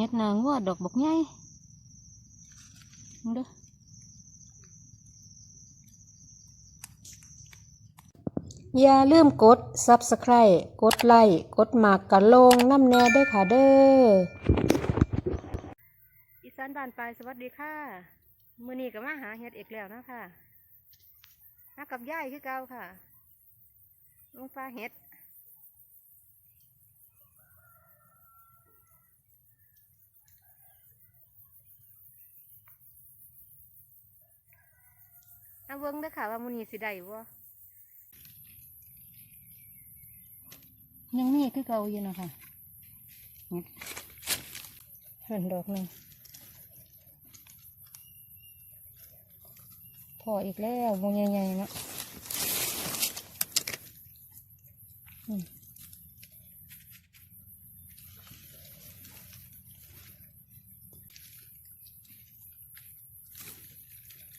เฮ็ดนางว่าดอกบกใหญ่มึงเด้ออย่าลืมกด Subscribe กดไลค์ กดหมากกะลงน้ำแน่เด้วยค่ะเด้อ อีสานบ้านปลายสวัสดีค่ะ มือนี้ก็มาหาเฮ็ดอีกแล้วนะค่ะมากับยายคือเก่าค่ะ ลงฟ้าเฮ็ด เอาเบิ่งเด้อค่ะว่ามูนีสิได้บ่ยังมีคือเก่าอยู่นะค่ะนี่หันดอกหนึ่งพออีกแล้วมูใหญ่ๆเนาะ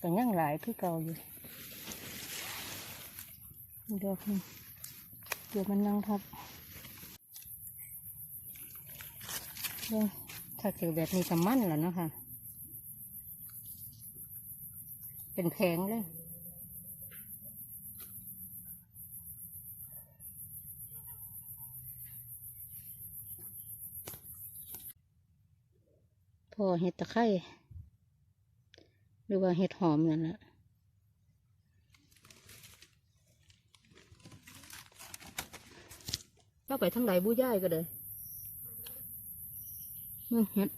ก็ยังหลายคือเก่าอยู่อีกดอกนึงเดี๋ยวมันนั่งทับเบิ่งถ้าเจอแบบนี้ก็มั่นแล้วเนาะค่ะเป็นแพงเลยพอเห็ดตะไคร้ หรือว่าเห็ดหอมนั่นแหละก็ไปทั้งไหนบูย่ายก็เลยมึงเห็ด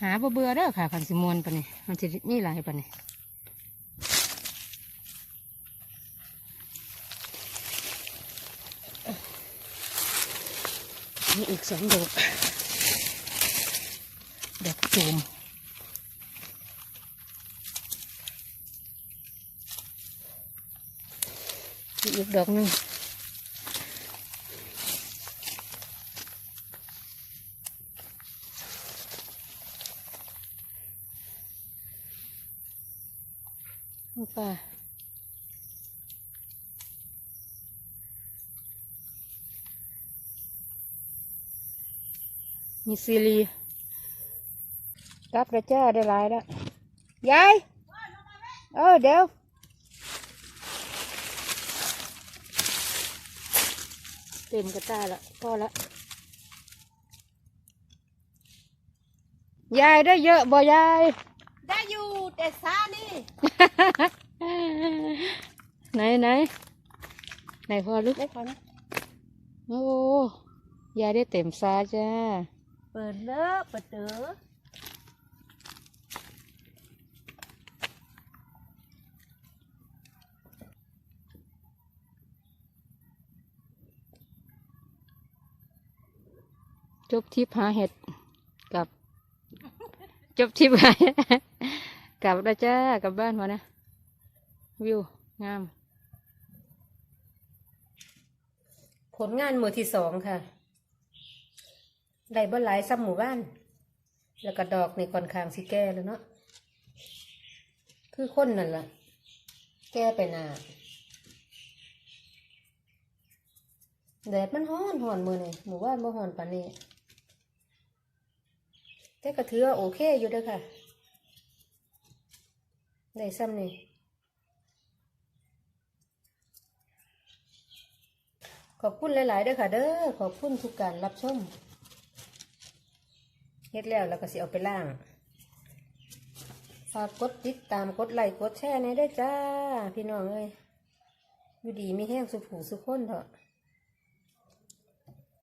หาบ่เบื่อเด้อค่ะขันสิมวนปะนี่มันจะมีหลายปะนี่นี่อีกสองดอก ดอกจูมนี่อี กดอกหนึงนี่ป่ามีซีรีกลับแล้วจ้าได้หลายแล้วยายเออเดี๋ยวเต็มกระตาละพอละยายได้เยอะบ่ยายได้อยู่แต่ซานี่ ไหนไหนไหนพอลูกได้พอนะโอ้ยายได้เต็มซาจ้า เปิดเลอะเปิดเต๋อ จบทริปหาเห็ดกับ จบทริปหาเห็ดกลับแล้วจ้ากลับบ้านมานะ วิว งาม ผลงานมือที่สองค่ะ ได้บ่หลายซ้ำหมู่บ้าน แล้วก็ดอกในก่อนคางสิแก่แล้วเนาะคือคนนั่นล่ะ แก่ไปนาแดดมันฮ้อนฮ้อนมือนี่หมู่บ้านบ่ฮ้อนปานนี้ แต่ก็ถือว่าโอเคอยู่เด้อค่ะได้ซ้ำนี่ขอบคุณหลายๆเด้อค่ะ เด้อขอบคุณทุกการรับชมเฮ็ดแล้วแล้วก็สิเอาไปล่างฝากกดติดตามกดไลค์กดแชร์ในเด้จ้า พี่น้องเอ้ยอยู่ดีมีแห้งสุขหูสุขคนเถอะ